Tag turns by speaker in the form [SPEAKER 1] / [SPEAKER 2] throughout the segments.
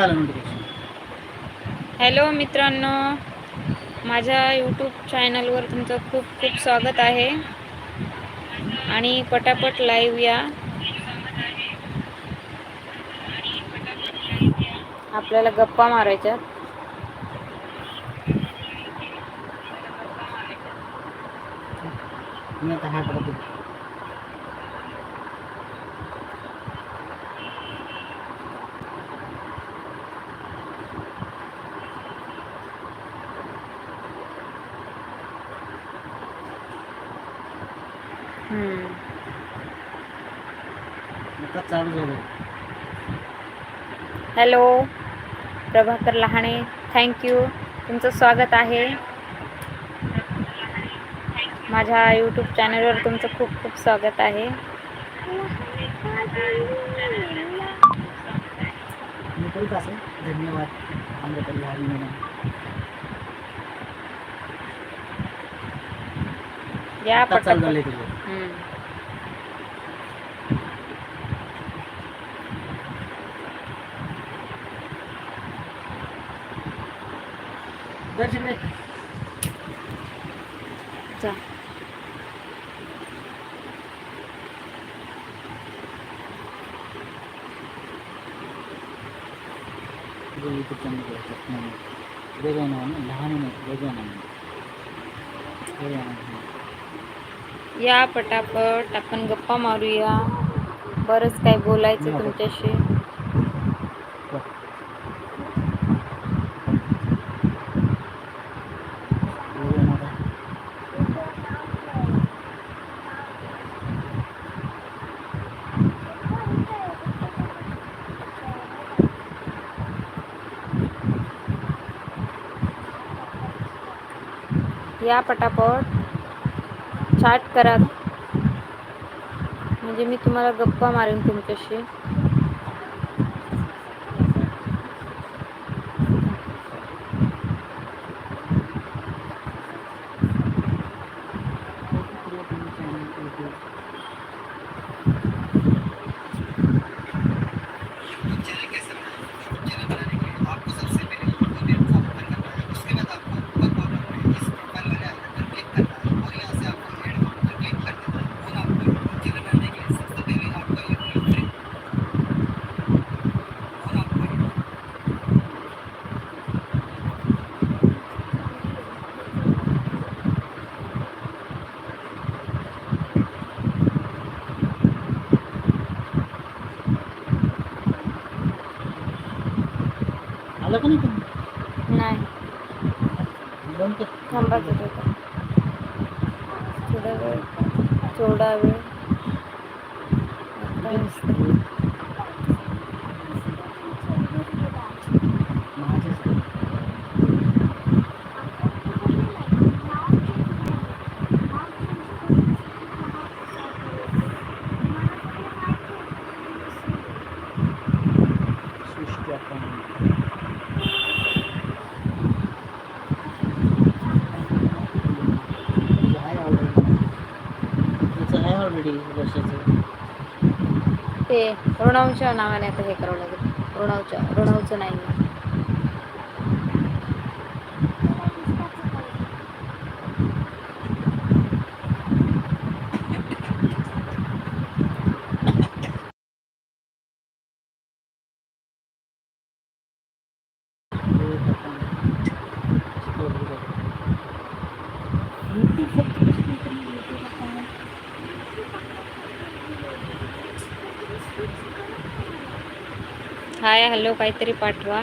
[SPEAKER 1] आलं notification
[SPEAKER 2] hello मित्रांनो माझ्या यूट्यूब चॅनलवर तुमचं खूप खूप स्वागत आहे. आणि पटापट लाईव्ह या. आपल्याला गप्पा मारायच्या.
[SPEAKER 1] मी आता हा
[SPEAKER 2] हॅलो प्रभाकर लहाणे थँक्यू तुमचं स्वागत आहे. माझ्या यूट्यूब चॅनलवर तुमचं खूप खूप स्वागत आहे.
[SPEAKER 1] धन्यवाद
[SPEAKER 2] या
[SPEAKER 1] आता
[SPEAKER 2] जा.
[SPEAKER 1] लहान
[SPEAKER 2] या पटापट आपण गप्पा मारूया. बरंच काय बोलायचं. तुमच्याशी
[SPEAKER 1] बघ. वेगळं नाव काय?
[SPEAKER 2] या पटापट. चाट करा. म्हणजे मी तुम्हाला गप्पा मारेन तुमच्याशी
[SPEAKER 1] आलं का नाही. तुम्ही
[SPEAKER 2] नाही. थोडा वेळ थोडा वेळ आता नुसतं.
[SPEAKER 1] माझ्याच सृष्टी आपण आहे ऑलरेडी ऑलरेडी वर्षाचं?
[SPEAKER 2] ते ऋणवच्या नावाने आता हे करावं लागेल. ऋणवच्या ऋणवचं नाही. हाय हॅलो काहीतरी पाठवा.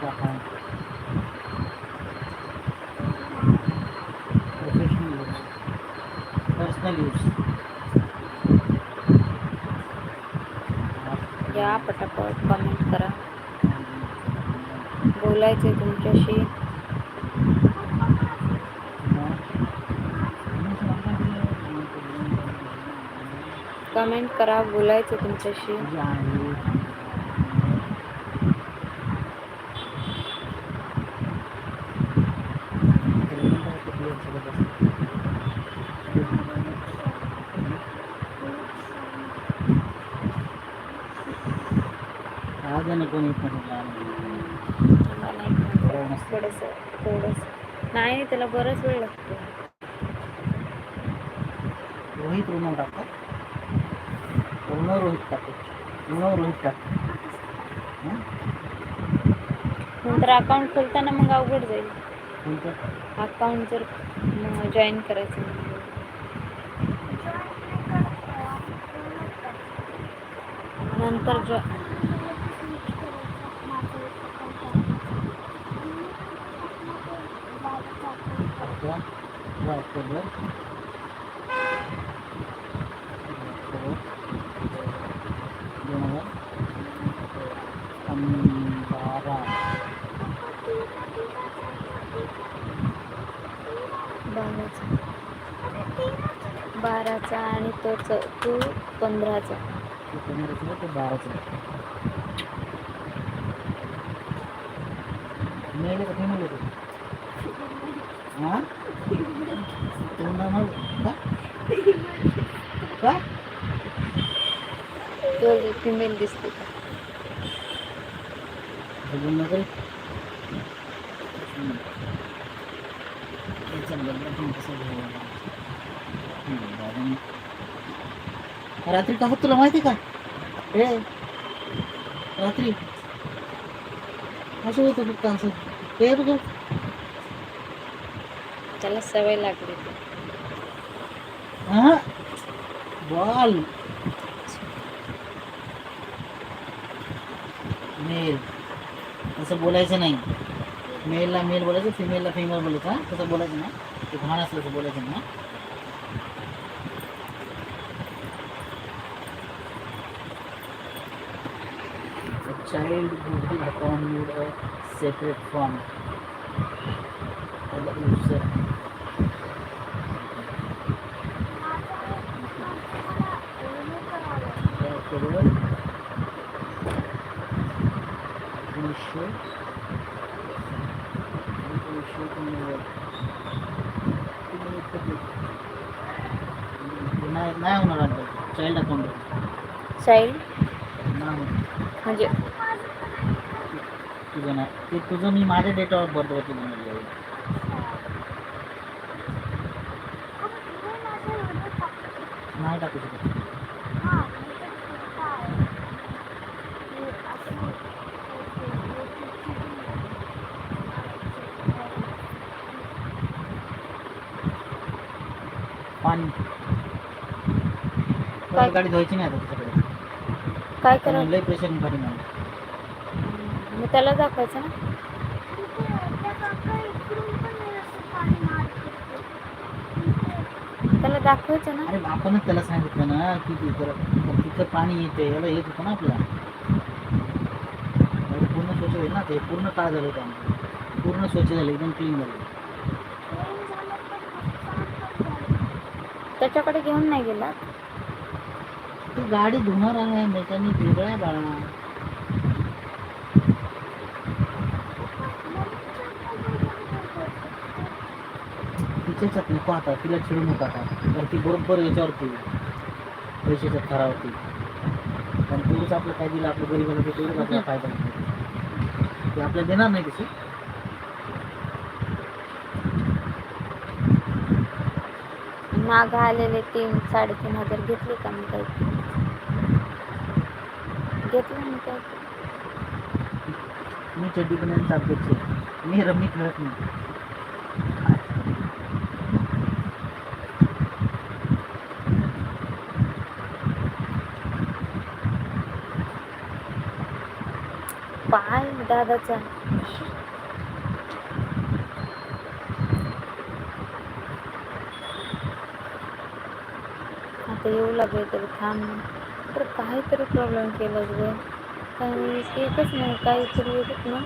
[SPEAKER 1] Account professional use personal use
[SPEAKER 2] या पटापट कमेंट करा. बोलायचे तुमच्याशी. कमेंट करा बोलायचं तुमच्याशी.
[SPEAKER 1] आणि कोणी.
[SPEAKER 2] थोडंसं थोडंसं. नाही त्याला बराच वेळ लागतो.
[SPEAKER 1] रोहित ऋण टाकतात ऋण रोहित टाकतात ऋण रोहित टाकतात हं?
[SPEAKER 2] नंतर अकाउंट खोलताना मग अवघड जाईल. अकाउंट जर जॉईन करायचं. नंतर जॉ
[SPEAKER 1] दोन हजार अं, बारा
[SPEAKER 2] बाराचा बाराचा आणि तो च तू पंधराचा.
[SPEAKER 1] ते पंधराचं ते बाराचं. का फिमेल होते हां का
[SPEAKER 2] फिमेल दिसते
[SPEAKER 1] रात्री का तुला माहिती का? ए रात्री. असं होतं फक्त असं. ते बघ.
[SPEAKER 2] त्याला सवय लागली.
[SPEAKER 1] हा? बॉल. मेल. असं बोलायचं नाही. मेलला मेल बोलायचं फिमेलला फिमेल बोलायचं तसं बोलायचं ना ते घाण असलं तसं बोलायचं ना child child would be upon a separate form. Account
[SPEAKER 2] child
[SPEAKER 1] नाही होणार.
[SPEAKER 2] म्हणजे
[SPEAKER 1] तुझं नाही ते तुझं मी माझ्या डेट ऑफ बर्थवरती बनवलेलं आहे नाही टाकू शकत पाणी
[SPEAKER 2] काय?
[SPEAKER 1] गाडी धुवायची नाही आता तुझ्याकडे
[SPEAKER 2] काय करा?
[SPEAKER 1] लय प्रेशर गाडी नाही
[SPEAKER 2] मग त्याला दाखवायचं ना. त्याला दाखवायचं ना.
[SPEAKER 1] अरे आपणच त्याला सांगितलं ना की तिथं तिथं पाणी येते याला येत होतं ना एवढं पूर्ण स्वच्छ होईल ना ते पूर्ण काय झालं त्यामध्ये पूर्ण स्वच्छ झालं एकदम क्लीन झालं.
[SPEAKER 2] त्याच्याकडे घेऊन नाही गेला.
[SPEAKER 1] ती गाडी धुणार आहे मेकॅनिक वेगळा आहे बाळा. तिच्याच्यात नको आता तिला चिडू नको आता. तर ती बरोबर याच्यावरती पैशाच्या थरावरती. कारण तेवढंच आपलं काय दिलं आपल्या गरीबाला ते तेवढंच आपल्याला फायदा. ते आपल्याला देणार नाही तशी
[SPEAKER 3] माग आलेले तीन साडेतीन हजार घेतले का मी काही? घेतलं मी काय
[SPEAKER 1] मी चड्डी बनवून अध्यक्ष आहे. मी रमी खेळत नाही
[SPEAKER 3] पाय दादाचा आता येऊ लागले तरी थांब तर काहीतरी प्रॉब्लेम केलाच ग. काही एकच नाही काहीतरी येतच ना?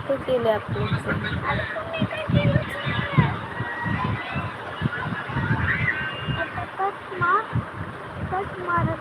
[SPEAKER 3] ते केले आपले.
[SPEAKER 2] तुम्ही काय केलंच नाही? आता कट मार कट मार.